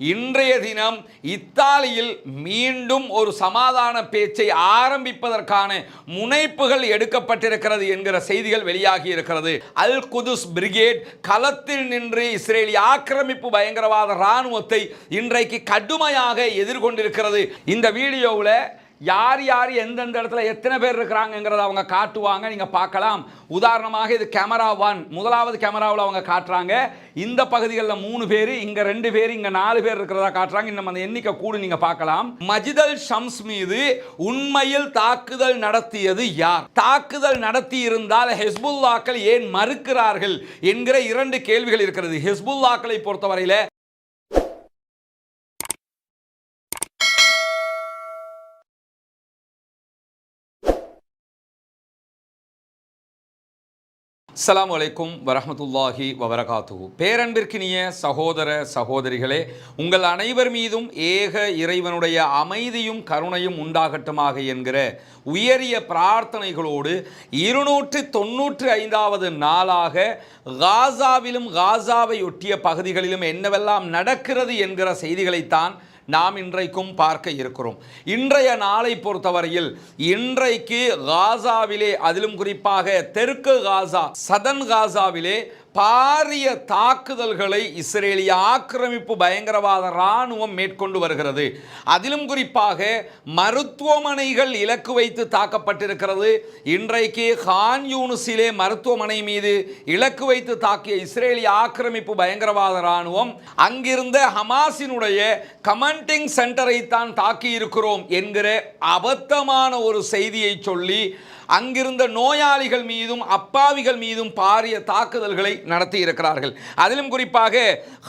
இன்றைய தினம் இத்தாலியில் மீண்டும் ஒரு சமாதான பேச்சை ஆரம்பிப்பதற்கான முனைப்புகள் எடுக்கப்பட்டிருக்கிறது என்கிற செய்திகள் வெளியாகி இருக்கிறது. அல் குதுஸ் பிரிகேட் களத்தில் நின்று இஸ்ரேலிய ஆக்கிரமிப்பு பயங்கரவாத இராணுவத்தை இன்றைக்கு கடுமையாக எதிர்கொண்டிருக்கிறது. இந்த வீடியோவில் யார் யார் எந்தெந்த இடத்துல எத்தனை பேர் இருக்கிறாங்கங்கிறத அவங்க காட்டுவாங்க நீங்கள் பார்க்கலாம். உதாரணமாக இது கேமரா ஒன். முதலாவது கேமராவில் அவங்க காட்டுறாங்க. இந்த பகுதிகளில் மூணு பேர் இங்கே ரெண்டு பேர் இங்கே நாலு பேர் இருக்கிறதா காட்டுறாங்க. இன்னும் அந்த எண்ணிக்கை கூடு நீங்கள் பார்க்கலாம். மஜிதல் ஷம்ஸ் மீது உண்மையில் தாக்குதல் நடத்தியது யார்? தாக்குதல் நடத்தி இருந்தால் ஹெஸ்புல்லாக்கள் ஏன் மறுக்கிறார்கள் என்கிற இரண்டு கேள்விகள் இருக்கிறது. ஹெஸ்புல்லாக்களை பொறுத்தவரையில் அஸ்லாம் வலைக்கும் வரமத்துல்லாஹி வபரகாத்துஹு. பேரன்பிற்கினிய சகோதர சகோதரிகளே உங்கள் அனைவர் மீதும் ஏக இறைவனுடைய அமைதியும் கருணையும் உண்டாகட்டுமாக என்கிற உயரிய பிரார்த்தனைகளோடு இருநூற்று தொன்னூற்று ஐந்தாவது நாளாக காசாவிலும் காசாவை ஒட்டிய பகுதிகளிலும் என்னவெல்லாம் நடக்கிறது என்கிற செய்திகளைத்தான் நாம் இன்றைக்கும் பார்க்க இருக்கிறோம். இன்றைய நாளை பொறுத்தவரையில் இன்றைக்கு காசாவிலே அதிலும் குறிப்பாக தெற்கு காசா சதன் காசாவிலே பாரிய தாக்குதல்களை இஸ்ரேலிய ஆக்கிரமிப்பு பயங்கரவாத இராணுவம் மேற்கொண்டு வருகிறது. அதிலும் குறிப்பாக மருத்துவமனைகள் இலக்கு வைத்து தாக்கப்பட்டிருக்கிறது. இன்றைக்கு ஹான் யூனுஸிலே மருத்துவமனை மீது இலக்கு வைத்து தாக்கிய இஸ்ரேலிய ஆக்கிரமிப்பு பயங்கரவாத இராணுவம் அங்கிருந்த ஹமாஸினுடைய கமெண்டிங் சென்டரை தான் தாக்கி இருக்கிறோம் என்கிற அபத்தமான ஒரு செய்தியை சொல்லி அங்கிருந்த நோயாளிகள் மீதும் அப்பாவிகள் மீதும் பாரிய தாக்குதல்களை நடத்தி இருக்கிறார்கள். அதிலும் குறிப்பாக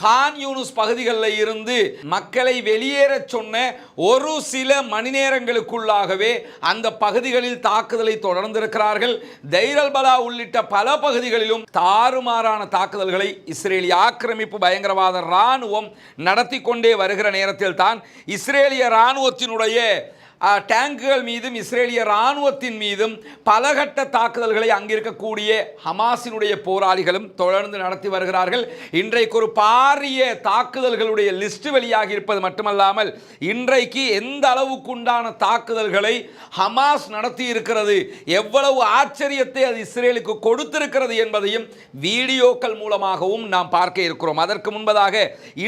ஹான் யூனுஸ் பகுதிகளில் இருந்து மக்களை வெளியேறச் சொன்ன ஒரு சில மணி நேரங்களுக்குள்ளாகவே அந்த பகுதிகளில் தாக்குதலை தொடர்ந்திருக்கிறார்கள். தைரல்பலா உள்ளிட்ட பல பகுதிகளிலும் தாறுமாறான தாக்குதல்களை இஸ்ரேலிய ஆக்கிரமிப்பு பயங்கரவாத இராணுவம் நடத்தி கொண்டே வருகிற நேரத்தில் தான் இஸ்ரேலிய இராணுவத்தினுடைய டேங்குகள் மீதும் இஸ்ரேலிய இராணுவத்தின் மீதும் பலகட்ட தாக்குதல்களை அங்கிருக்கக்கூடிய ஹமாஸினுடைய போராளிகளும் தொடர்ந்து நடத்தி வருகிறார்கள். இன்றைக்கு ஒரு பாரிய தாக்குதல்களுடைய லிஸ்ட் வெளியாகி இருப்பது மட்டுமல்லாமல் இன்றைக்கு எந்த அளவுக்குண்டான தாக்குதல்களை ஹமாஸ் நடத்தி இருக்கிறது எவ்வளவு ஆச்சரியத்தை அது இஸ்ரேலுக்கு கொடுத்திருக்கிறது என்பதையும் வீடியோக்கள் மூலமாகவும் நாம் பார்க்க இருக்கிறோம். அதற்கு முன்பதாக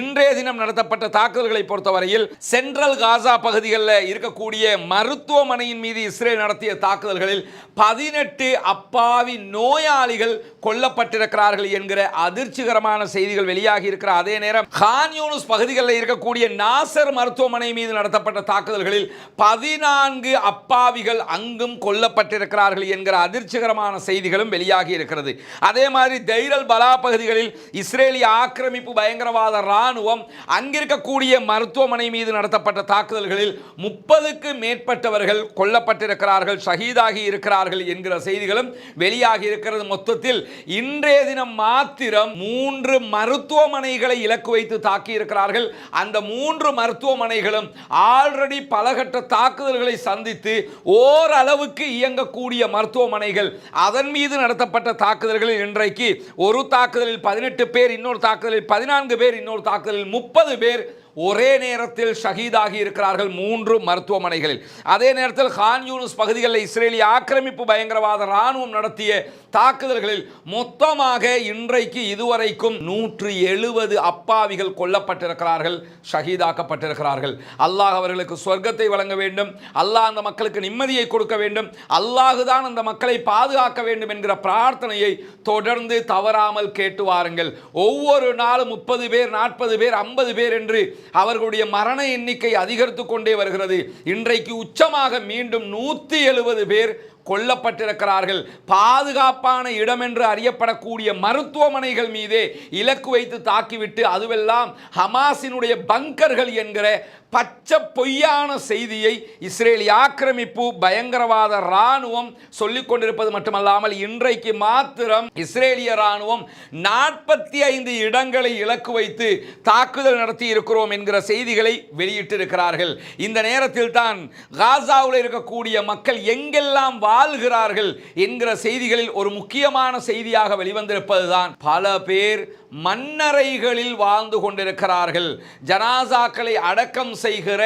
இன்றைய தினம் நடத்தப்பட்ட தாக்குதல்களை பொறுத்தவரையில் சென்ட்ரல் காசா பகுதிகளில் இருக்கக்கூடிய மருத்துவமனையின் மீது இஸ்ரேல் நடத்திய தாக்குதல்களில் பதினெட்டு அப்பாவி நோயாளிகள் கொல்லப்பட்டிருக்கிறார்கள் என்கிற அதிர்ச்சிகரமான செய்திகள் வெளியாகி இருக்கிற அதே நேரம் கான்யூனுஸ் பகுதிகளில் இருக்கக்கூடிய நாசர் மருத்துவமனை மீது நடத்தப்பட்ட தாக்குதல்களில் பதினான்கு அப்பாவிகள் அங்கும் கொல்லப்பட்டிருக்கிறார்கள் என்கிற அதிர்ச்சிகரமான செய்திகளும் வெளியாகி இருக்கிறது. அதே மாதிரி தைரல் பலா பகுதிகளில் இஸ்ரேலிய ஆக்கிரமிப்பு பயங்கரவாத இராணுவம் அங்கிருக்கக்கூடிய மருத்துவமனை மீது நடத்தப்பட்ட தாக்குதல்களில் முப்பதுக்கு மேற்பட்டவர்கள் கொல்லப்பட்டிருக்கிறார்கள் ஷஹீதாகி இருக்கிறார்கள் என்கிற செய்திகளும் வெளியாகி இருக்கிறது. மொத்தத்தில் இன்றைய தினம் மாத்திரம் மூன்று மருத்துவமனைகளை இலக்கு வைத்து தாக்கி இருக்கிறார்கள் அந்த மூன்று மருத்துவமனைகளும் ஆல்ரெடி பலகட்ட தாக்குதல்களை சந்தித்து ஓரளவுக்கு இயங்கக்கூடிய மருத்துவமனைகள். அதன் மீது நடத்தப்பட்ட தாக்குதல்களில் இன்றைக்கு ஒரு தாக்குதலில் பதினெட்டு பேர் இன்னொரு தாக்குதலில் பதினான்கு பேர் இன்னொரு தாக்குதலில் முப்பது பேர் ஒரே நேரத்தில் ஷஹீதாகி இருக்கிறார்கள் மூன்று மருத்துவமனைகளில். அதே நேரத்தில் ஹான் யூனுஸ் பகுதிகளில் இஸ்ரேலிய ஆக்கிரமிப்பு பயங்கரவாத இராணுவம் நடத்திய தாக்குதல்களில் மொத்தமாக இன்றைக்கு இதுவரைக்கும் நூற்று எழுபது அப்பாவிகள் கொல்லப்பட்டிருக்கிறார்கள் ஷஹீதாக்கப்பட்டிருக்கிறார்கள். அல்லாஹ் அவர்களுக்கு சொர்க்கத்தை வழங்க வேண்டும் அல்லாஹ் அந்த மக்களுக்கு நிம்மதியை கொடுக்க வேண்டும் அல்லாஹு தான் அந்த மக்களை பாதுகாக்க வேண்டும் என்கிற பிரார்த்தனையை தொடர்ந்து தவறாமல் கேட்டு வாருங்கள். ஒவ்வொரு நாளும் முப்பது பேர் நாற்பது பேர் ஐம்பது பேர் என்று அவர்களுடைய மரண எண்ணிக்கை அதிகரித்து கொண்டே வருகிறது. இன்றைக்கு உச்சமாக மீண்டும் நூற்றி எழுபது பேர் கொல்லப்பட்டிருக்கிறார்கள். பாதுகாப்பான இடம் என்று அறியப்படக்கூடிய மருத்துவமனைகள் மீதே இலக்கு வைத்து தாக்கிவிட்டு அதுவெல்லாம் ஹமாஸினுடைய பங்கர்கள் என்கிற பச்சை பொய்யான செய்தியை இஸ்ரேலிய ஆக்கிரமிப்பு பயங்கரவாத இராணுவம் சொல்லிக் கொண்டிருப்பது மட்டுமல்லாமல் இன்றைக்கு மாத்திரம் இஸ்ரேலிய இராணுவம் நாற்பத்தி ஐந்து இடங்களை இலக்கு வைத்து தாக்குதல் நடத்தி இருக்கிறோம் என்கிற செய்திகளை வெளியிட்டிருக்கிறார்கள். இந்த நேரத்தில் தான் காசாவில் இருக்கக்கூடிய மக்கள் எங்கெல்லாம் வாழ்கிறார்கள் என்கிற செய்திகளில் ஒரு முக்கியமான செய்தியாக வெளிவந்திருப்பதுதான் பல பேர் மன்னறைகளில் வாழ்ந்து கொண்டிருக்கிறார்கள். ஜனாசாக்களை அடக்கம் செய்கிற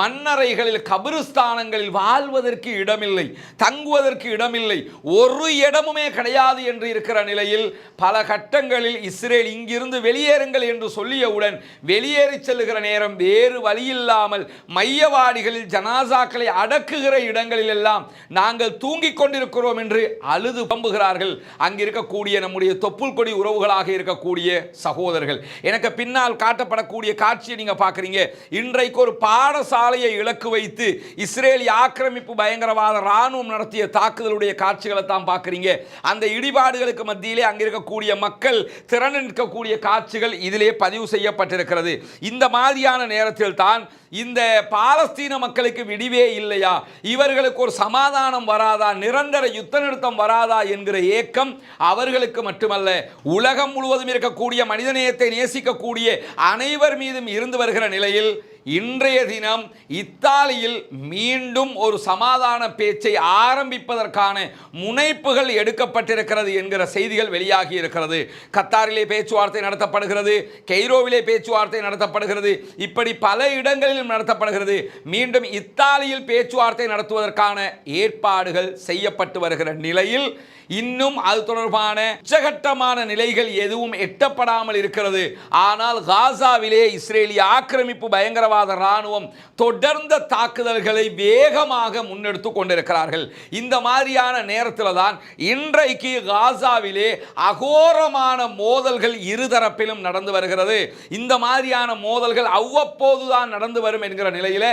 மன்னறைகளில் கபிரிஸ்தானங்களில் வாழ்வதற்கு இடமில்லை தங்குவதற்கு இடமில்லை. ஒரு இடமுமே கிடையாது என்று இருக்கிற நிலையில் பல கட்டங்களில் இஸ்ரேல் இங்கிருந்து வெளியேறுங்கள் என்று சொல்லியவுடன் வெளியேறி செல்லுகிற நேரம் வேறு வழியில்லாமல் மையவாடிகளில் ஜனாசாக்களை அடக்குகிற இடங்களில் எல்லாம் நாங்கள் தூங்கிக் கொண்டிருக்கிறோம் என்று அழுது பம்புகிறார்கள். அங்கிருக்கக்கூடிய நம்முடைய தொப்புள் கொடி உறவுகளாக இருக்கக்கூடிய சகோதரர்கள். எனக்கு பின்னால் காட்டப்படக்கூடிய காட்சியை நீங்கள் பார்க்குறீங்க. இன்றைக்கு ஒரு பாடசாலையை இலக்கு வைத்து இஸ்ரேலி ஆக்கிரமிப்பு பயங்கரவாத இராணுவம் நடத்திய தாக்குதலுடைய காட்சிகளை தான் பார்க்குறீங்க. அந்த இடிபாடுகளுக்கு மத்தியிலே அங்கே இருக்கக்கூடிய மக்கள் திறன் நிற்கக்கூடிய காட்சிகள் இதிலே பதிவு செய்யப்பட்டிருக்கிறது. இந்த மாதிரியான நேரத்தில் தான் இந்த பாலஸ்தீன மக்களுக்கு விடிவே இல்லையா? இவர்களுக்கு ஒரு சமாதானம் வராதா? நிரந்தர யுத்த நிறுத்தம் வராதா என்கிற ஏக்கம் அவர்களுக்கு மட்டுமல்ல உலகம் முழுவதும் இருக்கக்கூடிய மனிதநேயத்தை நேசிக்கக்கூடிய அனைவர் மீதும் இருந்து வருகிற நிலையில் இன்றைய தினம் இத்தாலியில் மீண்டும் ஒரு சமாதான பேச்சை ஆரம்பிப்பதற்கான முனைப்புகள் எடுக்கப்பட்டிருக்கிறது என்கிற செய்திகள் வெளியாகி இருக்கிறது. கத்தாரிலே பேச்சுவார்த்தை நடத்தப்படுகிறது கெய்ரோவிலே பேச்சுவார்த்தை நடத்தப்படுகிறது இப்படி பல இடங்களிலும் நடத்தப்படுகிறது. மீண்டும் இத்தாலியில் பேச்சுவார்த்தை நடத்துவதற்கான ஏற்பாடுகள் செய்யப்பட்டு வருகிற நிலையில் இன்னும் அது தொடர்பான உச்சகட்டமான நிலைகள் எதுவும் எட்டப்படாமல் இருக்கிறது. ஆனால் காசாவிலே இஸ்ரேலிய ஆக்கிரமிப்பு பயங்கரவாத ராணுவம் தொடர்ந்த தாக்குதல்களை வேகமாக முன்னெடுத்து கொண்டிருக்கிறார்கள். இந்த மாதிரியான நேரத்தில் தான் இன்றைக்கு காசாவிலே அகோரமான மோதல்கள் இருதரப்பிலும் நடந்து வருகிறது. இந்த மாதிரியான மோதல்கள் அவ்வப்போது தான் நடந்து வரும் என்கிற நிலையில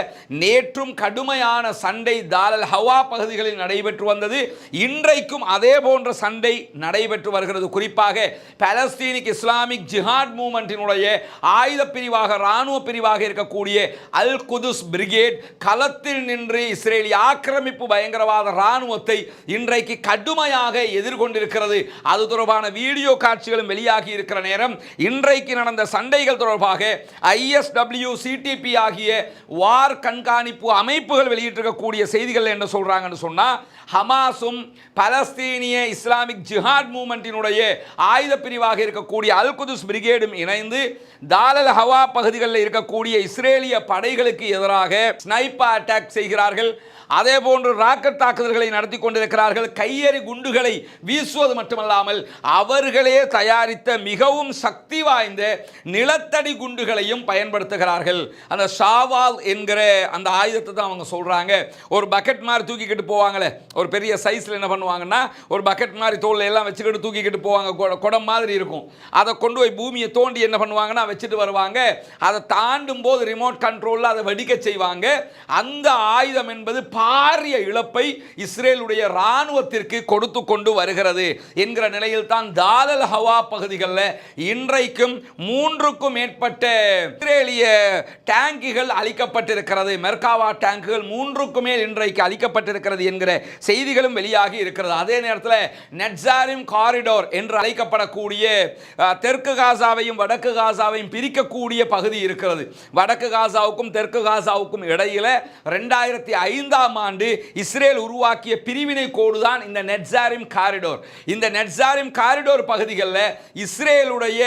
நேற்றும் கடுமையான சண்டை தாலல் ஹவா பகுதிகளில் நடைபெற்று வந்தது. இன்றைக்கும் அதே போன்ற சண்டை நடைபெற்று வருகிறது. குறிப்பாக பலஸ்தீனிக் இஸ்லாமிக் ஜிஹாட் மூமெண்ட்டினுடைய ஆயுத பிரிவாக இராணுவ பிரிவாக இருக்கக்கூடிய அல் குதுஸ் பிரிகேட் களத்தில் நின்று இஸ்ரேலிய ஆக்கிரமிப்பு பயங்கரவாத இராணுவத்தை இன்றைக்கு கடுமையாக எதிர்கொண்டிருக்கிறது. அது தொடர்பான வீடியோ காட்சிகளும் வெளியாகி இருக்கிற நேரம் இன்றைக்கு நடந்த சண்டைகள் தொடர்பாக ஐஎஸ்டபிள்யூ சிடிபி ஆகிய வார் கண்காணிப்பு அமைப்புகள் வெளியிட்டிருக்கக்கூடிய செய்திகள் என்ன சொல்கிறாங்கன்னு சொன்னா ஹமாஸும் பலஸ்தீனிய இஸ்லாமிக் ஜிஹாத் மூமெண்ட்டினுடைய ஆயுத பிரிவாக இருக்கக்கூடிய அல் குதுஸ் பிரிகேடும் இணைந்து தாலல் ஹவா பகுதிகளில் இருக்கக்கூடிய இஸ்ரேலிய படைகளுக்கு எதிராக ஸ்னைப்பர் அட்டாக் செய்கிறார்கள். அதே போன்று ராக்கெட் தாக்குதல்களை நடத்தி கொண்டிருக்கிறார்கள். கையெறி குண்டுகளை வீசுவது மட்டுமல்லாமல் அவர்களே தயாரித்த மிகவும் சக்தி வாய்ந்த நிலத்தடி குண்டுகளையும் பயன்படுத்துகிறார்கள். அந்த ஷாவால் என்கிற அந்த ஆயுதத்தை தான் அவங்க சொல்கிறாங்க ஒரு பக்கெட் மாதிரி தூக்கிக்கிட்டு போவாங்களே. ஒரு பெரிய சைஸில் என்ன பண்ணுவாங்கன்னா ஒரு பக்கெட் மாதிரி தோல் எல்லாம் வச்சுக்கிட்டு தூக்கிக்கிட்டு போவாங்க. குடம் மாதிரி இருக்கும். அதை கொண்டு போய் பூமியை தோண்டி என்ன பண்ணுவாங்கன்னா வச்சுட்டு வருவாங்க. அதை தாண்டும் போது ரிமோட் கண்ட்ரோலில் அதை வெடிக்க செய்வாங்க. அந்த ஆயுதம் என்பது பாரிய இழப்பை இஸ்ரேலுடைய இராணுவத்திற்கு கொடுத்து கொண்டு வருகிறது என்கிற நிலையில் தான் தாலல் ஹவா பகுதிகளில் இன்றைக்கும் மூன்றுக்கும் மேற்பட்ட இஸ்ரேலிய டேங்குகள் அளிக்கப்பட்டிருக்கிறது மெர்காவா டேங்குகள் மூன்றுக்கும் மேல் இன்றைக்கு அளிக்கப்பட்டிருக்கிறது என்கிற செய்திகளும் வெளியாகி இருக்கிறது. அதே நேரத்தில் நெட்சாரிம் காரிடோர் என்று அழைக்கப்படக்கூடிய தெற்கு காசாவையும் வடக்கு காசாவையும் பிரிக்கக்கூடிய பகுதி இருக்கிறது. வடக்கு காசாவுக்கும் தெற்கு காசாவுக்கும் இடையில் ரெண்டாயிரத்தி ஐந்தாம் ஆண்டு இஸ்ரேல் உருவாக்கிய பிரிவினை கோடு தான் இந்த நெட்சாரிம் காரிடோர். இந்த நெட்சாரிம் காரிடோர் பகுதிகளில் இஸ்ரேலுடைய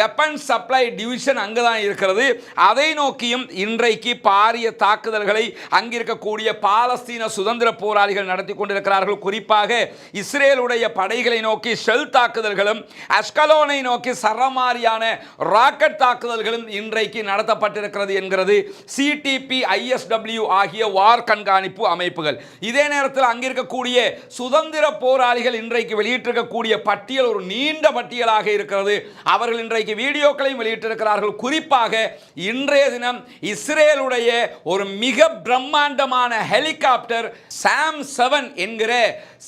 வெப்பன் சப்ளை டிவிஷன் அங்கே தான் இருக்கிறது. அதை நோக்கியும் இன்றைக்கு பாரிய தாக்குதல்களை அங்கிருக்கக்கூடிய பாலஸ்தீன சுதந்திர போராளிகள் நடத்தி கொண்டிருக்கிறார்கள். குறிப்பாக இஸ்ரேலுடைய படைகளை நோக்கி ஷெல் தாக்குதல்களும் அஸ்கலோனை நோக்கி சரமாரியான ராக்கெட் தாக்குதல்களும் இன்றைக்கு நடத்தப்பட்டிருக்கிறது என்கிறது. சிடிபி ஐஎஸ்டபிள்யூ ஆகிய வார் கண்காணிப்பு அமைப்புகள். இதே நேரத்தில் அங்கிருக்கக்கூடிய சுதந்திர போராளிகள் இன்றைக்கு வெளியிட்டிருக்கக்கூடிய பட்டியல் ஒரு நீண்ட பட்டியலாக இருக்கிறது. அவர்கள் இன்றைக்கு வீடியோக்களையும் வெளியிட்டிருக்கிறார்கள். குறிப்பாக இன்றைய தினம் இஸ்ரேலுடைய ஒரு மிக பிரம்மாண்டமான ஹெலிகாப்டர் சாம் செவன் என்கிற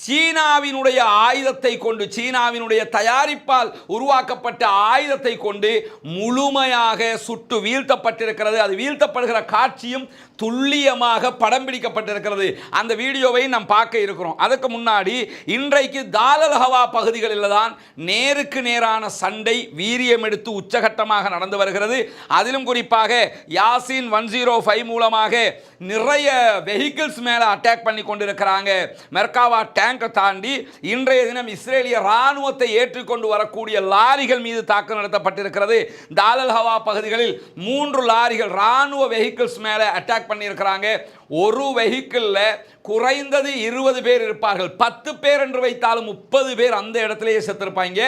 சீனாவினுடைய ஆயுதத்தை கொண்டு சீனாவினுடைய தயாரிப்பால் உருவாக்கப்பட்ட ஆயுதத்தை கொண்டு முழுமையாக சுட்டு வீழ்த்தப்பட்டிருக்கிறது. அது வீழ்த்தப்படுகிற காட்சியும் துல்லியமாக படம் பிடிக்கப்பட்டிருக்கிறது. அந்த வீடியோவை நாம் பார்க்க இருக்கிறோம். அதுக்கு முன்னாடி இன்றைக்கு தாலல் ஹவா பகுதிகளில் தான் நேருக்கு நேரான சண்டை வீரியம் எடுத்து உச்சகட்டமாக நடந்து வருகிறது. அதிலும் குறிப்பாக யாசின் ஒன் ஜீரோ ஃபைவ் மூலமாக நிறைய வெஹிக்கிள்ஸ் மேலே அட்டாக் பண்ணி கொண்டிருக்கிறாங்க. மெர்காவா டேங்கை தாண்டி இன்றைய தினம் இஸ்ரேலிய ராணுவத்தை ஏற்றுக்கொண்டு வரக்கூடிய லாரிகள் மீது தாக்கம் நடத்தப்பட்டிருக்கிறது. தாலல் ஹவா பகுதிகளில் மூன்று லாரிகள் ராணுவ வெஹிக்கிள்ஸ் மேலே அட்டாக் பண்ணியிருக்கிறாங்க. ஒரு வெஹிக்கிளில் குறைந்தது இருபது பேர் இருப்பார்கள். பத்து பேர் என்று வைத்தாலும் முப்பது பேர் அந்த இடத்திலேயே செத்திருப்பாங்க.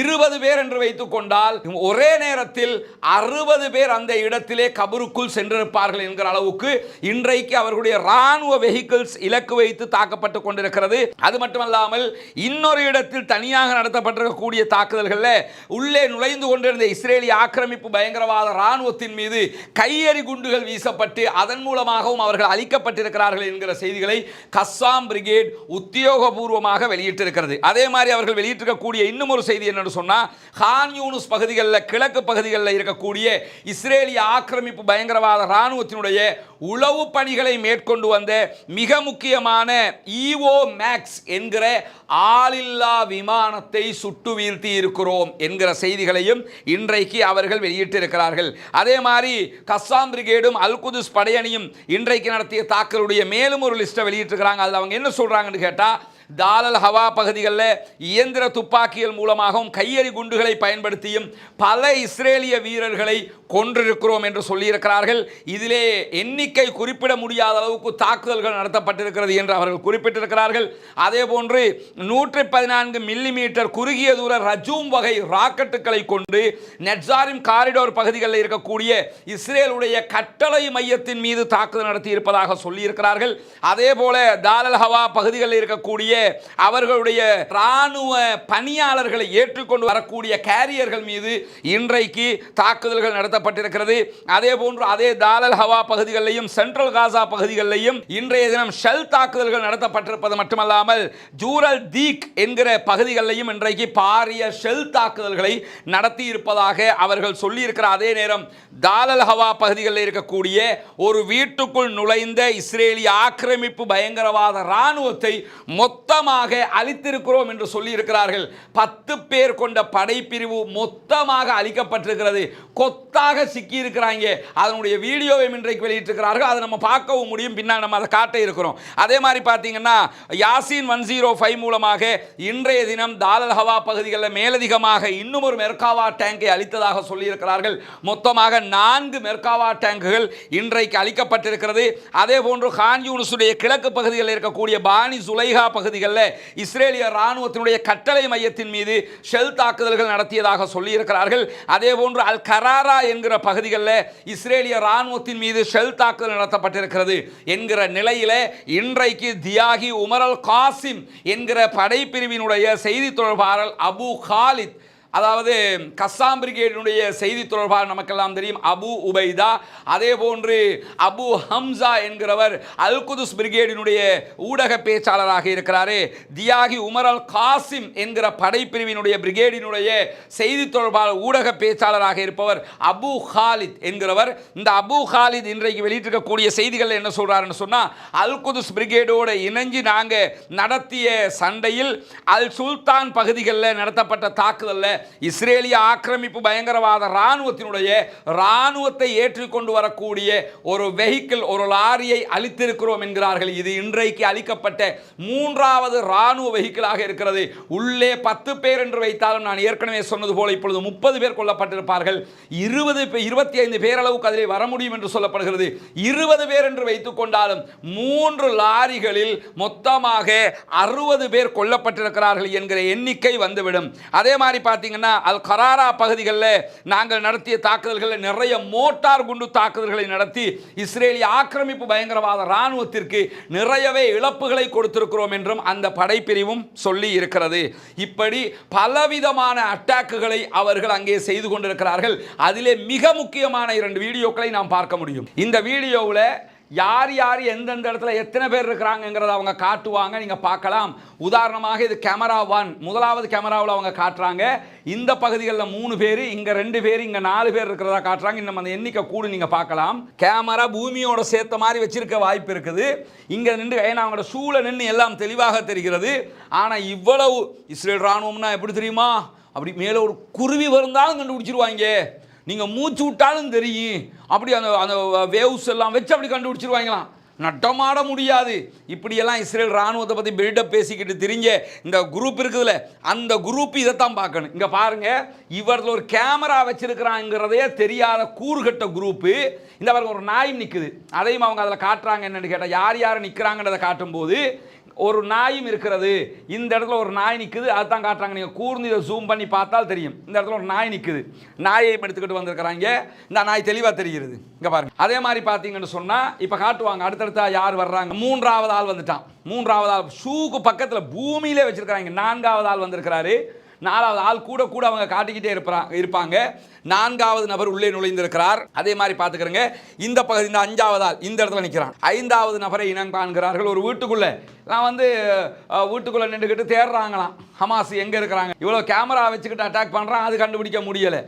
இருபது பேர் என்று வைத்து கொண்டால் ஒரே நேரத்தில் அறுபது பேர் அந்த இடத்திலே கபருக்குள் சென்றிருப்பார்கள் என்கிற அளவுக்கு இன்றைக்கு அவர்களுடைய ராணுவ வெஹிக்கிள்ஸ் இலக்கு வைத்து தாக்கப்பட்டு கொண்டிருக்கிறது. அது மட்டுமல்லாமல் இன்னொரு இடத்தில் தனியாக நடத்தப்பட்டிருக்கக்கூடிய தாக்குதல்களில் உள்ளே நுழைந்து கொண்டிருந்த இஸ்ரேலிய ஆக்கிரமிப்பு பயங்கரவாத இராணுவத்தின் மீது கையெறி குண்டுகள் வீசப்பட்டு அதன் மூலமாகவும் அவர்கள் அழிக்கப்பட்டிருக்கிறார்கள் என்கிற செய்திகளை கஸ்ஸாம் பிரிகேட் உத்தியோகபூர்வமாக வெளியிட்டிருக்கிறது. அதே மாதிரி அவர்கள் வெளியிட்டிருக்கக்கூடிய இன்னும் ஒரு செய்தி என்னன்னு சொன்னால் ஹான் யூனுஸ் பகுதிகளில் கிழக்கு பகுதிகளில் இருக்கக்கூடிய இஸ்ரேலிய ஆக்கிரமிப்பு பயங்கரவாத இராணுவத்தினுடைய உளவு பணிகளை மேற்கொண்டு வந்த மிக முக்கியமான ஈஓ மேக்ஸ் என்கிற ஆளில்லா விமானத்தை சுட்டு வீழ்த்தி இருக்கிறோம் என்கிற செய்திகளையும் இன்றைக்கு அவர்கள் வெளியிட்டிருக்கிறார்கள். அதே மாதிரி கஸ்ஸாம் பிரிகேடும் அல்குதுஸ் படையணியும் இன்றைக்கு நடத்திய தாக்கலுடைய மேலும் ஒரு லிஸ்ட்டை வெளியிட்டிருக்கிறாங்க. அதில் அவங்க என்ன சொல்றாங்கன்னு கேட்டால் தாலல் ஹவா பகுதிகளில் இயந்திர துப்பாக்கிகள் மூலமாகவும் கையெறி குண்டுகளை பயன்படுத்தியும் பல இஸ்ரேலிய வீரர்களை கொன்றிருக்கிறோம் என்று சொல்லியிருக்கிறார்கள். இதிலே எண்ணிக்கை குறிப்பிட முடியாத அளவுக்கு தாக்குதல்கள் நடத்தப்பட்டிருக்கிறது என்று அவர்கள் குறிப்பிட்டிருக்கிறார்கள். அதே போன்று நூற்றி பதினான்கு மில்லிமீட்டர் குறுகிய தூர ரஜூம் வகை ராக்கெட்டுகளை கொண்டு நெட்சாரிம் காரிடோர் பகுதிகளில் இருக்கக்கூடிய இஸ்ரேலுடைய கட்டளை மையத்தின் மீது தாக்குதல் நடத்தி இருப்பதாக சொல்லியிருக்கிறார்கள். அதே போல தாலல் ஹவா பகுதிகளில் இருக்கக்கூடிய அவர்களுடைய ராணுவ பணியாளர்களை ஏற்றுக்கொண்டு வரக்கூடிய கேரியர்கள் மீது இன்றைக்கு தாக்குதல்கள் நடத்தப்பட்டிருக்கிறது. அதே போன்று அதே தாலல் ஹவா பகுதிகளிலையும் சென்ட்ரல் காசா பகுதிகளிலையும் இன்றைய தினம் ஷெல் தாக்குதல்கள் நடத்தப்பட்டிருப்பது மட்டுமல்லாமல் ஜூரல் தீக் என்கிற பகுதிகளிலையும் இன்றைக்கு பாரிய ஷெல் தாக்குதல்களை நடத்தி இருப்பதாக அவர்கள் சொல்லியிருக்கிற அதே நேரம் தாலல் ஹவா பகுதிகளில் இருக்கக்கூடிய ஒரு வீட்டுக்குள் நுழைந்த இஸ்ரேலிய ஆக்கிரமிப்பு பயங்கரவாத ராணுவத்தை மொத்தமாக அழித்திருக்கிறோம் என்று சொல்லியிருக்கிறார்கள். பத்து பேர் கொண்ட படைப்பிரிவு மொத்தமாக அழிக்கப்பட்டிருக்கிறது. கொத்தாக சிக்கி இருக்கிறாங்க அதனுடைய வீடியோவை இன்றைக்கு வெளியிட்டிருக்கிறார்கள். அதை நம்ம பார்க்கவும் முடியும். பின்னால் நம்ம அதை காட்ட இருக்கிறோம். அதே மாதிரி பார்த்தீங்கன்னா யாசின் ஒன் ஜீரோ ஃபைவ் மூலமாக இன்றைய தினம் தாலல் ஹவா பகுதிகளில் மேலதிகமாக இன்னும் ஒரு மெர்காவா டேங்கை அளித்ததாக சொல்லியிருக்கிறார்கள். மொத்தமாக நான்கு மெர்காவா டேங்குகள் இன்றைக்கு அளிக்கப்பட்டிருக்கிறது. அதே போன்று ஹான் யூனுஸுடைய கிழக்கு பகுதிகளில் இருக்கக்கூடிய பானி சுலைஹா பகுதிகளில் இஸ்ரேலிய ராணுவத்தினுடைய கட்டளை மையத்தின் மீது ஷெல் தாக்குதல்கள் நடத்தியதாக சொல்லியிருக்கிறார்கள். அதே போன்று அல் கராரா என்கிற பகுதிகளில் இஸ்ரேலிய ராணுவத்தின் மீது ஷெல் தாக்குதல் நடத்தப்பட்டிருக்கிறது என்கிற நிலையில் இன்றைக்கு தியாகி உமரல் காசிம் என்கிற படைப்பிரிவினுடைய செய்தி தொடர்பாளர் அபு காலித் அதாவது கஸ்ஸாம் பிரிகேடினுடைய செய்தி தொடர்பாக நமக்கெல்லாம் தெரியும். அபு உபைதா அதே போன்று அபு ஹம்சா என்கிறவர் அல் குதுஸ் பிரிகேடினுடைய ஊடக பேச்சாளராக இருக்கிறாரு. தியாகி உமர் அல் காசிம் என்கிற படைப்பிரிவினுடைய பிரிகேடினுடைய செய்தி தொடர்பாளர் ஊடக பேச்சாளராக இருப்பவர் அபு ஹாலித் என்கிறவர். இந்த அபு ஹாலித் இன்றைக்கு வெளியிட்டிருக்கக்கூடிய செய்திகள் என்ன சொல்றாருன்னு சொன்னால் அல் குதுஸ் பிரிகேடோடு இணைஞ்சு நாங்கள் நடத்திய சண்டையில் அல் சுல்தான் பகுதிகளில் நடத்தப்பட்ட தாக்குதலில் இஸ்ரேலிய ஆக்கிரமிப்பு பயங்கரவாத இராணுவத்தினுடைய இராணுவத்தை ஏற்றுக்கொண்டு வரக்கூடிய ஒரு வெஹிக்கிள் ஒரு லாரியை அழித்திருக்கிறோம் என்கிறார்கள். இது இன்றைக்கு அளிக்கப்பட்ட மூன்றாவது இராணுவ வெஹிக்கிளாக இருக்கிறது. உள்ளே பத்து பேர் என்று வைத்தாலும் நான் ஏற்கனவே சொன்னது போல இப்பொழுது முப்பது பேர் கொல்லப்பட்டிருப்பார்கள். இருபது இருபத்தி ஐந்து பேர் அளவுக்கு அதிலே வர முடியும் என்று சொல்லப்படுகிறது. இருபது பேர் என்று வைத்துக் கொண்டாலும் மூன்று லாரிகளில் மொத்தமாக அறுபது பேர் கொல்லப்பட்டிருக்கிறார்கள் என்கிற எண்ணிக்கை வந்துவிடும். அதே மாதிரி பார்த்தீங்க பார்த்தீங்கன்னா அல் கராரா பகுதிகளில் நாங்கள் நடத்திய தாக்குதல்களில் நிறைய மோட்டார் குண்டு தாக்குதல்களை நடத்தி இஸ்ரேலிய ஆக்கிரமிப்பு பயங்கரவாத இராணுவத்திற்கு நிறையவே இழப்புகளை கொடுத்திருக்கிறோம் என்றும் அந்த படைப்பிரிவும் சொல்லி இருக்கிறது. இப்படி பலவிதமான அட்டாக்குகளை அவர்கள் அங்கே செய்து கொண்டிருக்கிறார்கள். அதிலே மிக முக்கியமான இரண்டு வீடியோக்களை நாம் பார்க்க முடியும். இந்த வீடியோவில் யார் யார் எந்தெந்த இடத்துல எத்தனை பேர் இருக்கிறாங்கங்கிறத அவங்க காட்டுவாங்க நீங்கள் பார்க்கலாம். உதாரணமாக இது கேமரா ஒன். முதலாவது கேமராவில் அவங்க காட்டுறாங்க. இந்த பகுதிகளில் மூணு பேர் இங்கே ரெண்டு பேர் இங்கே நாலு பேர் இருக்கிறதா காட்டுறாங்க. இன்னும் அந்த எண்ணிக்கை கூடு நீங்கள் பார்க்கலாம். கேமரா பூமியோட சேர்த்த மாதிரி வச்சிருக்க வாய்ப்பு இருக்குது. இங்கே நின்று ஏன்னா அவங்களோட சூழ நின்று எல்லாம் தெளிவாக தெரிகிறது. ஆனால் இவ்வளவு இஸ்ரேல் இராணுவம்னா எப்படி தெரியுமா? அப்படி மேலே ஒரு குருவி வருந்தாலும் கண்டுபிடிச்சிருவாங்க. நீங்கள் மூச்சு விட்டாலும் தெரியும். அப்படி அந்த அந்த வேவ்ஸ் எல்லாம் வச்சு அப்படி கண்டுபிடிச்சிருவாங்களாம் நட்டமாட முடியாது. இப்படியெல்லாம் இஸ்ரேல் ராணுவத்தை பற்றி பில்டப் பேசிக்கிட்டு திரிஞ்ச இந்த குரூப் இருக்குதுல்ல அந்த குரூப் இதைத்தான் பார்க்கணும். இங்கே பாருங்க இவர்கள் ஒரு கேமரா வச்சிருக்கிறாங்கிறதே தெரியாத கூறுகட்ட குரூப்பு இந்த பாருங்க ஒரு நாய் நிற்குது அதையும் அவங்க அதில் காட்டுறாங்க என்னென்னு கேட்டால் யார் யார் நிற்கிறாங்கன்றதை காட்டும்போது ஒரு நாயும் இருக்கிறது. இந்த இடத்துல ஒரு நாய் நிற்குது அதுதான் காட்டுறாங்க. நீங்கள் கூர்ந்து இதை ஜூம் பண்ணி பார்த்தால் தெரியும். இந்த இடத்துல ஒரு நாய் நிற்குது நாயை எடுத்துக்கிட்டு வந்திருக்கிறாங்க. இந்த நாய் தெளிவாக தெரிகிறது. இங்கே பாருங்க. அதே மாதிரி பார்த்தீங்கன்னு சொன்னால் இப்போ காட்டுவாங்க. அடுத்தடுத்தா யார் வர்றாங்க? மூன்றாவது ஆள் வந்துட்டான். மூன்றாவது ஆள் ஷூக்கு பக்கத்தில் பூமியிலே வச்சிருக்கிறாங்க. நான்காவது ஆள் வந்திருக்கிறாரு. நாலாவது ஆள் கூட கூட அவங்க காட்டிக்கிட்டே இருப்பாங்க இருப்பாங்க. நான்காவது நபர் உள்ளே நுழைந்திருக்கிறார். அதே மாதிரி பார்த்துக்கிறங்க. இந்த பகுதி இந்த அஞ்சாவது ஆள் இந்த இடத்துல நிற்கிறான் ஐந்தாவது நபரை இனம் காண்கிறார்கள் ஒரு வீட்டுக்குள்ளே. நான் வந்து வீட்டுக்குள்ளே நின்றுக்கிட்டு தேடுறாங்களாம். ஹமாஸ் எங்கே இருக்கிறாங்க? இவ்வளோ கேமரா வச்சுக்கிட்டு அட்டாக் பண்ணுறான் அது கண்டுபிடிக்க முடியலை.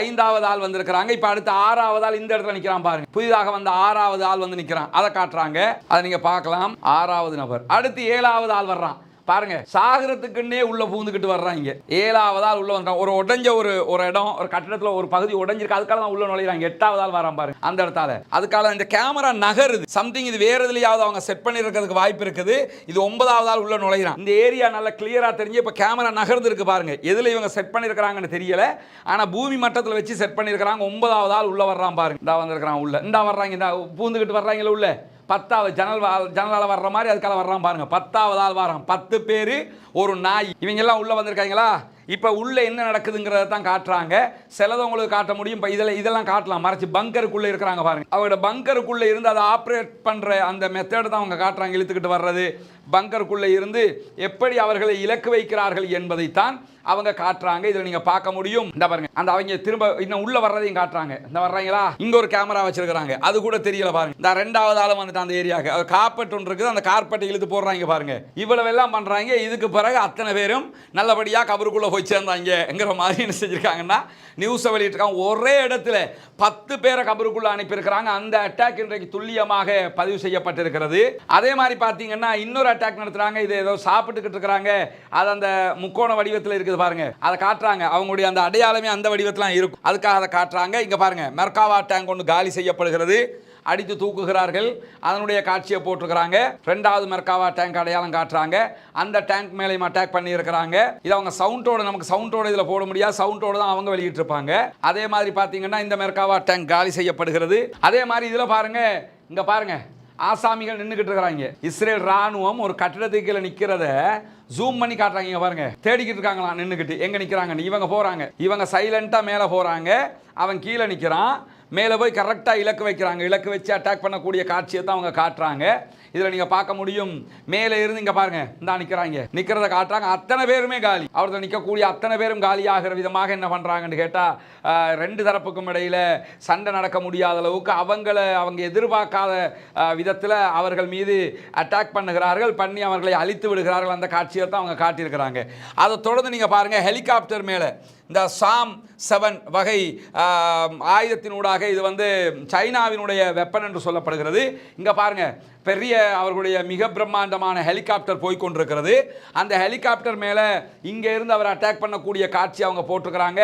ஐந்தாவது ஆள் வந்திருக்கிறாங்க. இப்போ அடுத்த ஆறாவது ஆள் இந்த இடத்துல நிற்கிறான் பாருங்க. புதிதாக வந்த ஆறாவது ஆள் வந்து நிற்கிறான் அதை காட்டுறாங்க. அதை நீங்கள் பார்க்கலாம். ஆறாவது நபர். அடுத்து ஏழாவது ஆள் வர்றான். பாருங்க சாகரத்துக்குன்னே உள்ள பூந்துக்கிட்டு வர்றாங்க ஏழாவதால் உள்ள வந்தான். ஒரு உடஞ்ச ஒரு ஒரு இடம் ஒரு கட்டிடத்தில் ஒரு பகுதி உடைஞ்சிருக்கு அதுக்காக தான் உள்ள நுழையிறாங்க. எட்டாவதால் வரான் பாருங்க அந்த இடத்தால. அதுக்காக இந்த கேமரா நகருது. சம்திங் இது வேற எதுலையாவது அவங்க செட் பண்ணிருக்கிறதுக்கு வாய்ப்பு இருக்குது. இது ஒன்பதாவது ஆள் உள்ள நுழையிறான். இந்த ஏரியா நல்லா கிளியரா தெரிஞ்சு இப்போ கேமரா நகர்ந்து இருக்கு பாருங்க. எதுல இவங்க செட் பண்ணிருக்காங்கன்னு தெரியல. ஆனா பூமி மட்டத்தில் வச்சு செட் பண்ணிருக்காங்க ஒன்பதாவது ஆள் உள்ள வர்றான் பாருங்க. இந்தா வந்திருக்கிறான் உள்ள. இந்தா வர்றாங்க இந்த பூந்துக்கிட்டு வர்றாங்களே உள்ள. பத்தாவது ஜன்னல் வா- ஜன்னலால் வர்ற மாதிரி அதுக்கால வர்றான் பாருங்கள் பத்தாவது ஆள் வரான் பத்து பேர் ஒரு நாய். இவங்கெல்லாம் உள்ளே வந்திருக்காங்களா? இப்போ உள்ளே என்ன நடக்குதுங்கிறத தான் காட்டுறாங்க. சிலதை உங்களுக்கு காட்ட முடியும். இப்போ இதில் இதெல்லாம் காட்டலாம். மறைச்சி பங்கருக்குள்ளே இருக்கிறாங்க பாருங்க. அவரோட பங்கருக்குள்ளே இருந்து அதை ஆப்ரேட் பண்ணுற அந்த மெத்தட் தான் அவங்க காட்டுறாங்க. இழுத்துக்கிட்டு வர்றது. பங்கருக்குள்ளே இருந்து எப்படி அவர்களை இலக்கு வைக்கிறார்கள் என்பதைத்தான் அவங்க காட்டுறாங்க. இதில் நீங்கள் பார்க்க முடியும். இந்த பாருங்க. அந்த அவங்க திரும்ப இன்னும் உள்ளே வர்றதையும் காட்டுறாங்க. இந்த வர்றாங்களா? இங்கே ஒரு கேமரா வச்சிருக்கிறாங்க. அது கூட தெரியல பாருங்க. இந்த ரெண்டாவது ஆளும் வந்துட்டு அந்த ஏரியாவுக்கு அது கார்பெட் ஒன்று இருக்குது. அந்த கார்பெட்டை இழுத்து போடுறாங்க பாருங்க. இவ்வளவு எல்லாம் பண்ணுறாங்க இதுக்கு பிறகு அத்தனை பேரும் நல்லபடியாக கபருக்குள்ளே போய் சேர்ந்தாங்கங்கிற மாதிரி என்ன செஞ்சுருக்காங்கன்னா நியூஸை வெளியிட்டிருக்காங்க. ஒரே இடத்துல பத்து பேரை கபருக்குள்ளே அனுப்பியிருக்கிறாங்க. அந்த அட்டாக் இன்றைக்கு துல்லியமாக பதிவு செய்யப்பட்டிருக்கிறது. அதே மாதிரி பார்த்தீங்கன்னா இன்னொரு அட்டாக் நடத்துகிறாங்க இது ஏதோ சாப்பிட்டுக்கிட்டு இருக்கிறாங்க. அது அந்த முக்கோண வடிவத்தில் இருக்குது பாருங்க. அதை காட்டுறாங்க. அவங்களுடைய அந்த அடையாளமே அந்த வடிவத்தில் இருக்கும். அதுக்காக அதை காட்டுறாங்க. இங்கே பாருங்க. மெர்காவா டேங்க் ஒன்று காலி செய்யப்படுகிறது. அடித்து தூக்குகிறார்கள். அதனுடைய காட்சியை போட்டிருக்கிறாங்க. ரெண்டாவது மெர்காவா டேங்க் அடையாளம் காட்டுறாங்க. அந்த டேங்க் மேலேயும் அட்டாக் பண்ணியிருக்கிறாங்க. இது அவங்க சவுண்டோட நமக்கு சவுண்டோட இதில் போட முடியாது. சவுண்டோட தான் அவங்க வெளியிட்டிருப்பாங்க. அதே மாதிரி பார்த்தீங்கன்னா இந்த மெர்காவா டேங்க் காலி செய்யப்படுகிறது. அதே மாதிரி இதில் பாருங்க. இங்கே பாருங்க. ஆசாமிகள் நின்றுக்கிட்டு இருக்கிறாங்க. இஸ்ரேல் ராணுவம் ஒரு கட்டிடத்துக்கு கீழே நிற்கிறத ஜூம் பண்ணி காட்டுறாங்க. இங்க பாருங்க. தேடிக்கிட்டு இருக்காங்களாம் நின்றுக்கிட்டு எங்கே நிற்கிறாங்கன்னு இவங்க போகிறாங்க இவங்க சைலண்ட்டாக மேலே போகிறாங்க அவன் கீழே நிற்கிறான் மேலே போய் கரெக்டாக இலக்கு வைக்கிறாங்க. இலக்கு வச்சு அட்டாக் பண்ணக்கூடிய காட்சியை தான் அவங்க காட்டுறாங்க. இதில் நீங்கள் பார்க்க முடியும். மேலே இருந்து இங்கே பாருங்க. இந்தா நிற்கிறாங்க நிற்கிறத காட்டுறாங்க. அத்தனை பேருமே காலி. அவரது நிற்கக்கூடிய அத்தனை பேரும் காலியாகிற விதமாக என்ன பண்ணுறாங்கன்னு கேட்டால் ரெண்டு தரப்புக்கும் இடையில சண்டை நடக்க முடியாத அளவுக்கு அவங்கள அவங்க எதிர்பார்க்காத விதத்தில் அவர்கள் மீது அட்டாக் பண்ணுகிறார்கள். பண்ணி அவர்களை அழித்து விடுகிறார்கள். அந்த காட்சியை தான் அவங்க காட்டியிருக்கிறாங்க. அதை தொடர்ந்து நீங்கள் பாருங்கள் ஹெலிகாப்டர் மேலே. இந்த சாம் செவன் வகை ஆயுதத்தினூடாக இது வந்து சைனாவினுடைய வெப்பன் என்று சொல்லப்படுகிறது. இங்கே பாருங்க பெரிய அவர்களுடைய மிக பிரம்மாண்டமான ஹெலிகாப்டர் போய்கொண்டிருக்கிறது அந்த ஹெலிகாப்டர் மேலே இங்கே இருந்து அவர் அட்டாக் பண்ணக்கூடிய காட்சி அவங்க போட்டிருக்கிறாங்க.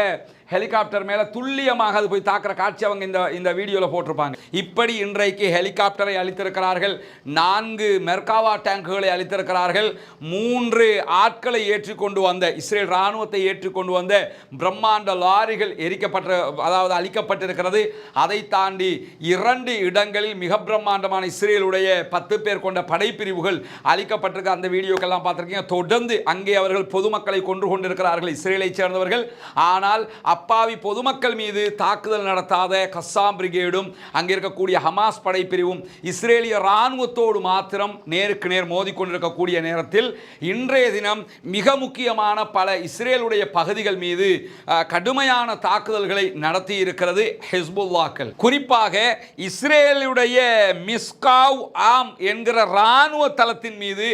ஹெலிகாப்டர் மேலே துல்லியமாக அது போய் தாக்குற காட்சி அவங்க இந்த இந்த வீடியோவில் போட்டிருப்பாங்க. இப்படி இன்றைக்கு ஹெலிகாப்டரை அளித்திருக்கிறார்கள் நான்கு மெர்காவா டேங்குகளை அளித்திருக்கிறார்கள் மூன்று ஆட்களை ஏற்றிக்கொண்டு வந்த இஸ்ரேல் இராணுவத்தை ஏற்றிக்கொண்டு வந்த பிரம்மாண்ட லாரிகள் எரிக்கப்பட்ட அதாவது அழிக்கப்பட்டிருக்கிறது. அதை தாண்டி இரண்டு இடங்களில் மிக பிரம்மாண்டமான இஸ்ரேலுடைய பத்து பேர் கொண்ட படைப்பிரிவுகள் அழிக்கப்பட்டிருக்க. அந்த வீடியோக்கெல்லாம் பார்த்துருக்கீங்க. தொடர்ந்து அங்கே அவர்கள் பொதுமக்களை கொன்று கொண்டிருக்கிறார்கள் இஸ்ரேலை சேர்ந்தவர்கள். ஆனால் அப்பாவி பொதுமக்கள் மீது தாக்குதல் நடத்தாத கஸ்ஸாம் பிரிகேடும் அங்கே இருக்கக்கூடிய ஹமாஸ் படைப்பிரிவும் இஸ்ரேலிய இராணுவத்தோடு மாத்திரம் நேருக்கு நேர் மோதிக்கொண்டிருக்கக்கூடிய நேரத்தில் இன்றைய தினம் மிக முக்கியமான பல இஸ்ரேலுடைய பகுதிகள் மீது கடுமையான தாக்குதல்களை நடத்தி இருக்கிறது ஹெஸ்புல்லாக்கள். குறிப்பாக இஸ்ரேலுடைய மிஸ்காவ் ஆம் என்கிற இராணுவ தளத்தின் மீது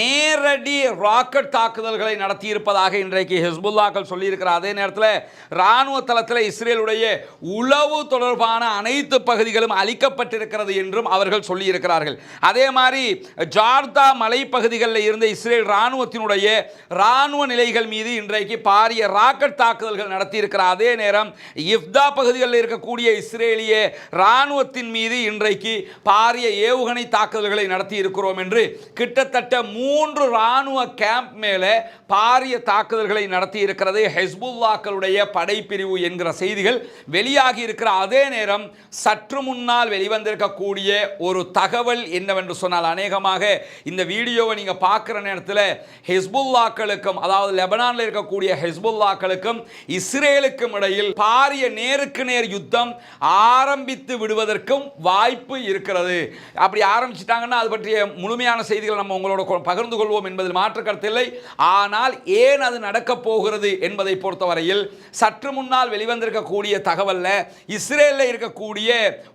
நேரடி ராக்கெட் தாக்குதல்களை நடத்தியிருப்பதாக இன்றைக்கு ஹெஸ்புல்லாக்கள் சொல்லியிருக்கிறார். அதே நேரத்தில் இராணுவ தளத்தில் இஸ்ரேலுடைய உளவு தொடர்பான அனைத்து பகுதிகளும் அளிக்கப்பட்டிருக்கிறது என்றும் அவர்கள் சொல்லியிருக்கிறார்கள். அதே மாதிரி ஜார்தா மலைப்பகுதிகளில் இருந்த இஸ்ரேல் இராணுவத்தினுடைய இராணுவ நிலைகள் மீது இன்றைக்கு பாரிய ராக்கெட் தாக்குதல்கள் நடத்தியிருக்கிற அதே நேரம் இஃப்தா பகுதிகளில் இருக்கக்கூடிய இஸ்ரேலிய இராணுவத்தின் மீது இன்றைக்கு பாரிய ஏவுகணை தாக்குதல்களை நடத்தி இருக்கிறோம் என்று கிட்டத்தட்ட மூன்று இராணுவ கேம்ப் மேலே பாரிய தாக்குதல்களை நடத்தி இருக்கிறது ஹெஸ்புல்லாக்களுடைய படைப்பிரிவு என்கிற செய்திகள் வெளியாகி இருக்கிற அதே நேரம் சற்று முன்னால் வெளிவந்திருக்கக்கூடிய ஒரு தகவல் என்னவென்று சொன்னால் அநேகமாக இந்த வீடியோவை நீங்கள் பார்க்குற நேரத்தில் ஹெஸ்புல்லாக்களுக்கும் அதாவது லெபனானில் இருக்கக்கூடிய ஹெஸ்புல்லாக்களுக்கும் இஸ்ரேலுக்கும் இடையில் பாரிய நேருக்கு நேர் யுத்தம் ஆரம்பித்து விடுவதற்கும் வாய்ப்பு இருக்கிறது. அப்படி ஆரம்பிச்சிட்டாங்கன்னா அது பற்றிய முழுமையான செய்திகள் நம்ம உங்களோட பகிர்ந்து கொள்வோம் என்பதில் மாற்று கருத்தில்லை ஆனால் ஏன் அது நடக்கப் போகிறது என்பதை பொறுத்தவரையில் சற்று முன்னால் வெளிவந்திருக்கக்கூடிய தகவலில் இஸ்ரேலில் இருக்கக்கூடிய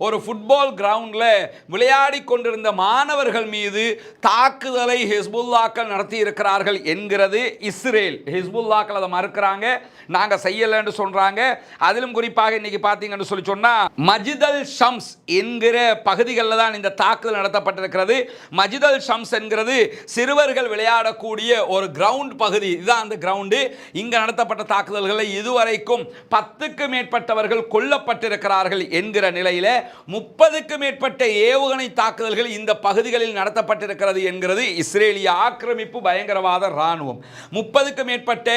ஒரு ஃபுட்பால் கிரவுண்டில் விளையாடி கொண்டிருந்த மாணவர்கள் மீது தாக்குதலை ஹிஸ்புல்லாக்கள் நடத்தி இருக்கிறார்கள் என்கிறது இஸ்ரேல். ஹிஸ்புல்லாக்கள் அதை மறுக்கிறாங்க நாங்கள் செய்யலைன்னு சொல்கிறாங்க அதிலும் குறிப்பாக இன்னைக்கு பார்த்தீங்கன்னு சொல்லி சொன்னால் மஜிதல் ஷம்ஸ் என்கிற பகுதிகளில் தான் இந்த தாக்குதல் நடத்தப்பட்டிருக்கிறது. மஜிதல் ஷம்ஸ் என்கிறது சிறுவர்கள் விளையாடக்கூடிய ஒரு கிரவுண்ட் பகுதி. இதுதான் அந்த கிரவுண்டு இங்கே நடத்தப்பட்ட தாக்குதல்களை இதுவரைக்கும் பத்துக்கு மேற்பட்டவர்கள் கொல்லப்பட்டிருக்கிறார்கள் என்கிற நிலையில் முப்பதுக்கு மேற்பட்ட ஏவுகணை தாக்குதல்கள் இந்த பகுதிகளில் நடத்தப்பட்டிருக்கிறது என்கிறது இஸ்ரேலிய ஆக்கிரமிப்பு பயங்கரவாத ராணுவம் முப்பதுக்கு மேற்பட்ட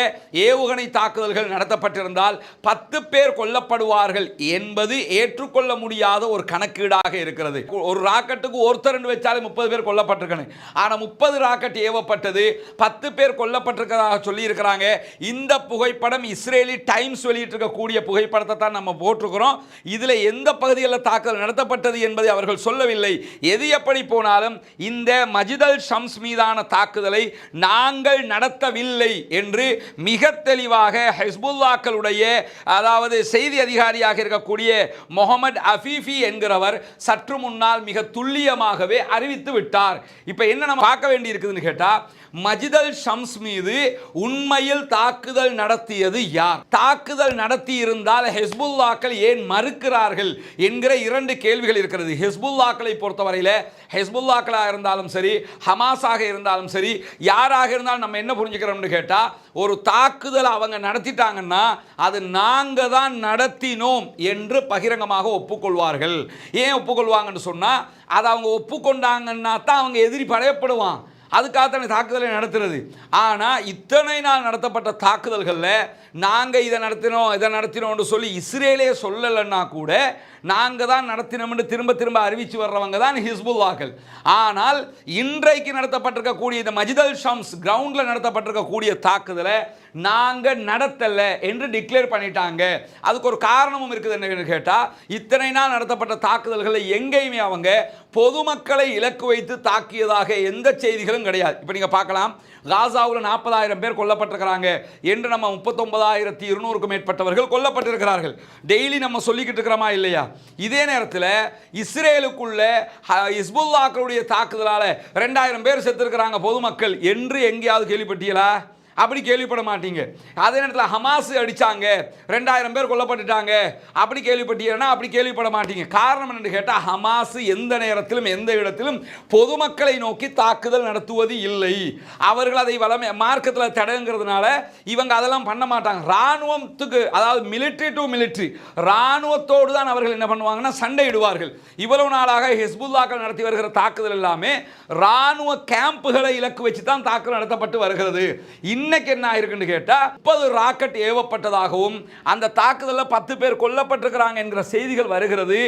ஏவுகணை தாக்குதல்கள் நடத்தப்பட்டிருந்தால் பத்து பேர் கொல்லப்படுவார்கள் என்பது ஏற்றுக்கொள்ள முடியாத ஒரு கணக்கீடாக இருக்கிறது. ஒரு ராக்கெட்டுக்கு ஒருத்தர் ரெண்டு வச்சாலே முப்பது பேர் கொல்லப்பட்டிருக்கணும். ஆனால் முப்பது ராக்கெட் ஏவப்பட்டது பத்து பேர் கொல்லப்பட்டிருக்கிறதாக சொல்லி இருக்கிறாங்க இந்த புகைப்படம் இஸ்ரேலி டைம்ஸ் வெளியிட்டிருக்கக்கூடிய புகைப்படத்தை தான் நம்ம போட்டிருக்கிறோம். இதில் எந்த பகுதிகளில் தாக்குதல் நடத்தப்பட்டது என்பதை அவர்கள் சொல்லவில்லை. எது எப்படி போனாலும் இந்த மஜிதல் ஷம்ஸ் மீதான தாக்குதலை நாங்கள் நடத்தவில்லை என்று மிக தெளிவாக ஹெஸ்புல்லாக்களுடைய அதாவது செய்தி அதிகாரியாக இருக்கக்கூடிய முகமது அஃபீஃபி என்கிறவர் சற்று முன்னால் மிக துல்லியமாகவே அறிவித்து விட்டார். இப்போ என்ன நம்ம பார்க்க வேண்டி இருக்குதுன்னு கேட்டால் மஜிதல் ஷம்ஸ் மீது உண்மையில் தாக்குதல் நடத்தியது யார்? தாக்கு தாக்குதல் நடத்தி இருந்தால் ஹெஸ்புல்லாக்கள் ஏன் மறுக்கிறார்கள் என்கிற இரண்டு கேள்விகள் இருக்கிறது. ஹெஸ்புல்லாக்களை பொறுத்தவரையில் ஹெஸ்புல்லாக்களாக இருந்தாலும் சரி ஹமாஸாக இருந்தாலும் சரி யாராக இருந்தாலும் நம்ம என்ன புரிஞ்சுக்கிறோம்னு கேட்டால் ஒரு தாக்குதல் அவங்க நடத்திட்டாங்கன்னா அது நாங்கள் தான் நடத்தினோம் என்று பகிரங்கமாக ஒப்புக்கொள்வார்கள். ஏன் ஒப்புக்கொள்வாங்கன்னு சொன்னால் அதை அவங்க ஒப்புக்கொண்டாங்கன்னா தான் அவங்க எதிரி படையப்படுவான். அதுக்காகத்தானே தாக்குதலை நடத்துறது. ஆனால் இத்தனை நாள் நடத்தப்பட்ட தாக்குதல்களில் நாங்கள் இதை நடத்தினோம் இதை நடத்தினோம்னு சொல்லி இஸ்ரேலே சொல்லலைன்னா கூட நாங்கள் தான் நடத்தினோம்னு திரும்ப திரும்ப அறிவித்து வர்றவங்க தான் ஹிஸ்புல்லாக்கள். ஆனால் இன்றைக்கு நடத்தப்பட்டிருக்கக்கூடிய இந்த மஜிதல் ஷம்ஸ் கிரவுண்டில் நடத்தப்பட்டிருக்கக்கூடிய தாக்குதலை நாங்கள் நடத்தலை என்று டிக்ளேர் பண்ணிட்டாங்க. அதுக்கு ஒரு காரணமும் இருக்குது என்னன்னு கேட்டால் இத்தனை நாள் நடத்தப்பட்ட தாக்குதல்களை எங்கேயுமே அவங்க பொதுமக்களை இலக்கு வைத்து தாக்கியதாக எந்த செய்திகளும் கிடையாது. இப்போ நீங்கள் பார்க்கலாம் காசாவில் நாற்பதாயிரம் பேர் கொல்லப்பட்டிருக்கிறாங்க என்று நம்ம முப்பத்தொன்பதாயிரத்தி இருநூறுக்கும் மேற்பட்டவர்கள் கொல்லப்பட்டிருக்கிறார்கள். டெய்லி நம்ம சொல்லிக்கிட்டு இருக்கிறோமா இல்லையா? இதே நேரத்தில் இஸ்ரேலுக்குள்ள ஹ- தாக்குதலால் ரெண்டாயிரம் பேர் செத்துருக்கிறாங்க பொதுமக்கள் என்று எங்கேயாவது கேள்விப்பட்டீங்களா அப்படி கேள்விப்பட மாட்டீங்க. அதே நேரத்தில் ஹமாஸ் அடித்தாங்க ரெண்டாயிரம் பேர் கொல்லப்பட்டுட்டாங்க. அப்படி கேள்விப்பட்டீங்கன்னா அப்படி கேள்விப்பட மாட்டீங்க. காரணம் என்னென்னு கேட்டால் ஹமாஸ் எந்த நேரத்திலும் எந்த இடத்திலும் பொதுமக்களை நோக்கி தாக்குதல் நடத்துவது இல்லை. அவர்கள் அதை வளமை மார்க்கத்தில் தடங்கிறதுனால இவங்க அதெல்லாம் பண்ண மாட்டாங்க. இராணுவத்துக்கு அதாவது மிலிட்ரி டு மிலிட்ரி இராணுவத்தோடு தான் அவர்கள் என்ன பண்ணுவாங்கன்னா சண்டையிடுவார்கள். இவ்வளவு நாளாக ஹிஸ்புல்லாக்கள் நடத்தி வருகிற தாக்குதல் எல்லாமே இராணுவ கேம்புகளை இலக்கு வச்சு தான் தாக்குதல் நடத்தப்பட்டு வருகிறது. இன்னைக்கு என்ன ஆயிருக்குன்னு கேட்டால் முப்பது ராக்கெட் ஏவப்பட்டதாகவும் அந்த தாக்குதலில் பத்து பேர் கொல்லப்பட்டிருக்கிறாங்க என்கிற செய்திகள் வருகிறது.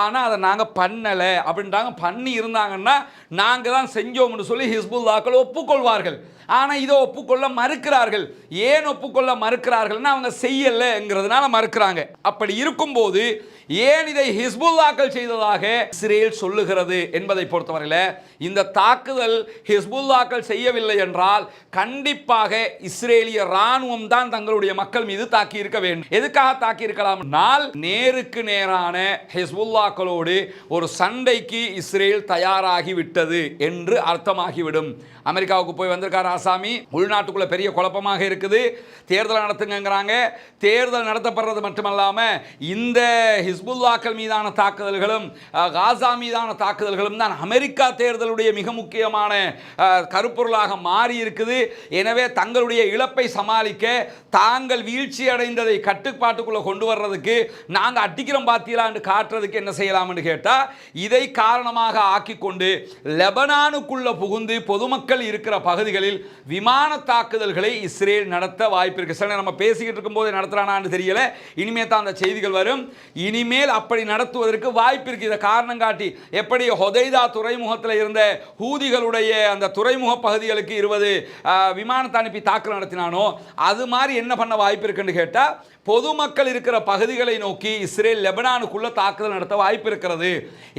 ஆனால் அதை நாங்கள் பண்ணலை. அப்படின்ட்டாங்க பண்ணி இருந்தாங்கன்னா நாங்கள் தான் செஞ்சோம்னு சொல்லி ஹிஸ்புல்லாக்கள் ஒப்புக்கொள்வார்கள். ஆனால் இதை ஒப்புக்கொள்ள மறுக்கிறார்கள். ஏன் ஒப்புக்கொள்ள மறுக்கிறார்கள்னா அவங்க செய்யலைங்கிறதுனால மறுக்கிறாங்க. அப்படி இருக்கும்போது ஏன் இதை ஹிஸ்புல்லாக்கள் செய்ததாக இஸ்ரேல் சொல்லுகிறது என்பதை பொறுத்தவரையில் இந்த தாக்குதல் ஹிஸ்புல்லாக்கள் செய்யவில்லை என்றால் கண்டிப்பாக இஸ்ரேலிய ராணுவம் தான் தங்களுடைய மக்கள் மீது தாக்கி இருக்க வேண்டும். எதுக்காக தாக்கி இருக்கலாம்? நாள் நேருக்கு நேரான ஹிஸ்புல்லாக்களோடு ஒரு சண்டைக்கு இஸ்ரேல் தயாராகி விட்டது என்று அர்த்தமாகிவிடும். அமெரிக்காவுக்கு போய் வந்திருக்கார் ஆசாமி உள்நாட்டுக்குள்ள பெரிய குழப்பமாக இருக்குது. தேர்தல் நடத்துங்கிறாங்க தேர்தல் நடத்தப்படுறது மட்டுமல்லாமல் இந்த ஹிஸ்புல்லாக்கள் மீதான தாக்குதல்களும் காசா மீதான தாக்குதல்களும் தான் அமெரிக்கா தேர்தலுடைய மிக முக்கியமான கருப்பொருளாக மாறி இருக்குது எனவே தங்களுடைய இழப்பை சமாளிக்க தாங்கள் வீழ்ச்சி அடைந்ததை கட்டுப்பாட்டுக்குள்ளே கொண்டு வர்றதுக்கு நாங்கள் அட்டிக்கிறோம் பார்த்தீங்களான்னு காட்டுறதுக்கு என்ன செய்யலாம்னு கேட்டால் இதை காரணமாக ஆக்கிக்கொண்டு லெபனானுக்குள்ளே புகுந்து பொதுமக்கள் இருக்கிற பகுதிகளில் விமான தாக்குதல்களை இஸ்ரேல் நடத்த வாய்ப்பு இருக்கு சில நம்ம பேசிக்கிட்டு இருக்கும்போது நடத்துகிறானான்னு தெரியல. இனிமேல் தான் அந்த செய்திகள் வரும். இனிமேல் அப்படி நடத்துவதற்கு வாய்ப்பு இருக்கு இதை காரணம் காட்டி எப்படி ஹொதைதா துறைமுகத்தில் இருந்த ஹூதிகளுடைய அந்த துறைமுக பகுதிகளுக்கு இருபது விமானத்தை அனுப்பி தாக்குதல் நடத்தினானோ அது மாதிரி என்ன பண்ண வாய்ப்பு இருக்குன்னு கேட்டால் பொதுமக்கள் இருக்கிற பகுதிகளை நோக்கி இஸ்ரேல் லெபனானுக்குள்ள தாக்குதல் நடத்த வாய்ப்பு இருக்கிறது.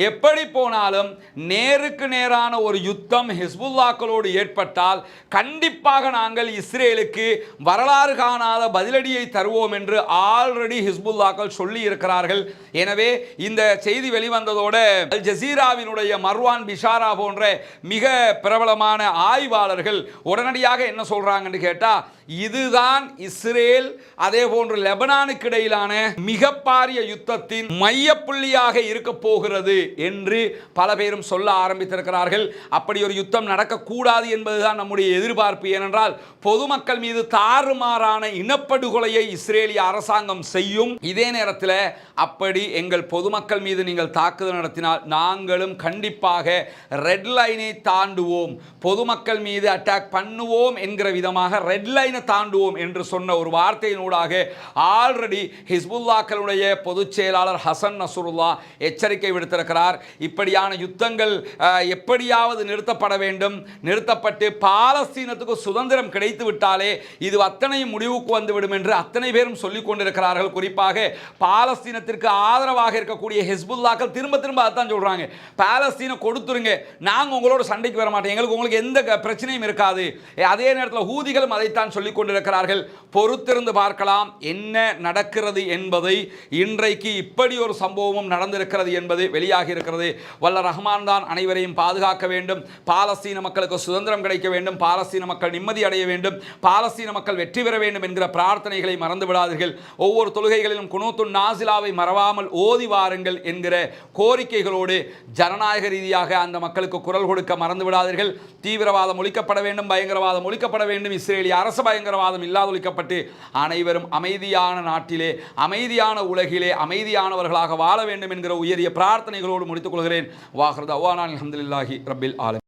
எப்படி போனாலும் நேருக்கு நேரான ஒரு யுத்தம் ஹிஸ்புல்லாக்களோடு ஏற்பட்டால் கண்டிப்பாக நாங்கள் இஸ்ரேலுக்கு வரலாறு காணாத பதிலடியை தருவோம் என்று ஆல்ரெடி ஹிஸ்புல்லாக்கள் சொல்லி இருக்கிறார்கள். எனவே இந்த செய்தி வெளிவந்ததோட அல் ஜசீராவினுடைய மர்வான் பிஷாரா போன்ற மிக பிரபலமான ஆய்வாளர்கள் உடனடியாக என்ன சொல்றாங்கன்னு கேட்டால் இதுதான் இஸ்ரேல் அதே போன்று லெபனானுக்கு இடையிலான மிக பாரிய யுத்தத்தின் மையப்புள்ளியாக இருக்க போகிறது என்று பல பேரும் சொல்ல ஆரம்பித்திருக்கிறார்கள். அப்படி ஒரு யுத்தம் நடக்கக்கூடாது என்பதுதான் நம்முடைய எதிர்பார்ப்பு. ஏனென்றால் பொதுமக்கள் மீது தாறுமாறான இனப்படுகொலையை இஸ்ரேலிய அரசாங்கம் செய்யும். இதே நேரத்தில் அப்படி எங்கள் பொதுமக்கள் மீது நீங்கள் தாக்குதல் நடத்தினால் நாங்களும் கண்டிப்பாக ரெட் லைனை தாண்டுவோம். பொதுமக்கள் மீது அட்டாக் பண்ணுவோம் என்கிற விதமாக ரெட் லைன் தாண்டுவோம் என்று சொன்ன ஒரு வார்த்தையினூடாக ஆல்ரெடி ஹிஸ்புல்லாக்களுடைய பொதுச் செயலாளர் ஹசன் நசுருல்லா எச்சரிக்கை விடுத்திருக்கிறார். இப்படியான யுத்தங்கள் எப்படியாவது நிறுத்தப்பட வேண்டும். நிறுத்தப்பட்டு பாலஸ்தீனத்துக்கு சுதந்திரம் கிடைத்து விட்டாலே இது அத்தனையும் முடிவுக்கு வந்துவிடும் என்று அத்தனை பேரும் சொல்லிக் கொண்டிருக்கிறார்கள். குறிப்பாக பாலஸ்தீனத்திற்கு ஆதரவாக இருக்கக்கூடிய ஹிஸ்புல்லாக்கள் திரும்ப திரும்ப அதான் சொல்றாங்க. பாலஸ்தீனை கொடுத்துருங்க. நாங்க உங்களோட சண்டைக்கு வர மாட்டோம் எங்களுக்கு உங்களுக்கு எந்த பிரச்சனையும் இருக்காது. அதே நேரத்தில் ஹூதிகளும் அதைத்தான் சொல்லி சொல்லிக் கொண்டிருக்கிறார்கள் பொறுத்திருந்து பார்க்கலாம் என்ன நடக்கிறது என்பதை இன்றைக்கு இப்படி ஒரு சம்பவமும் நடந்திருக்கிறது என்பது வெளியாகி இருக்கிறது வல்ல ரஹ்மான் தான் அனைவரையும் பாதுகாக்க வேண்டும். பாலஸ்தீன மக்களுக்கு சுதந்திரம் கிடைக்க வேண்டும். பாலஸ்தீன மக்கள் நிம்மதி அடைய வேண்டும். பாலஸ்தீன மக்கள் வெற்றி பெற வேண்டும் என்கிற பிரார்த்தனைகளை மறந்து விடாதீர்கள் ஒவ்வொரு தொழுகைகளிலும் குணத்துன் நாசிலாவை மறவாமல் ஓதி வாருங்கள் என்கிற கோரிக்கைகளோடு ஜனநாயக ரீதியாக அந்த மக்களுக்கு குரல் கொடுக்க மறந்து விடாதீர்கள் தீவிரவாதம் ஒழிக்கப்பட வேண்டும் பயங்கரவாதம் ஒழிக்கப்பட வேண்டும். இஸ்ரேலிய அரசு பயங்கரவாதம் இல்லாதொழிக்கப்பட்டு அனைவரும் அமைதியான நாட்டிலே அமைதியான உலகிலே அமைதியானவர்களாக வாழ வேண்டும் என்கிற உயரிய பிரார்த்தனைகளோடு முடித்துக் கொள்கிறேன். வாஹர் அவானான் அஹமதுல்லாஹி ரபில் ஆலம்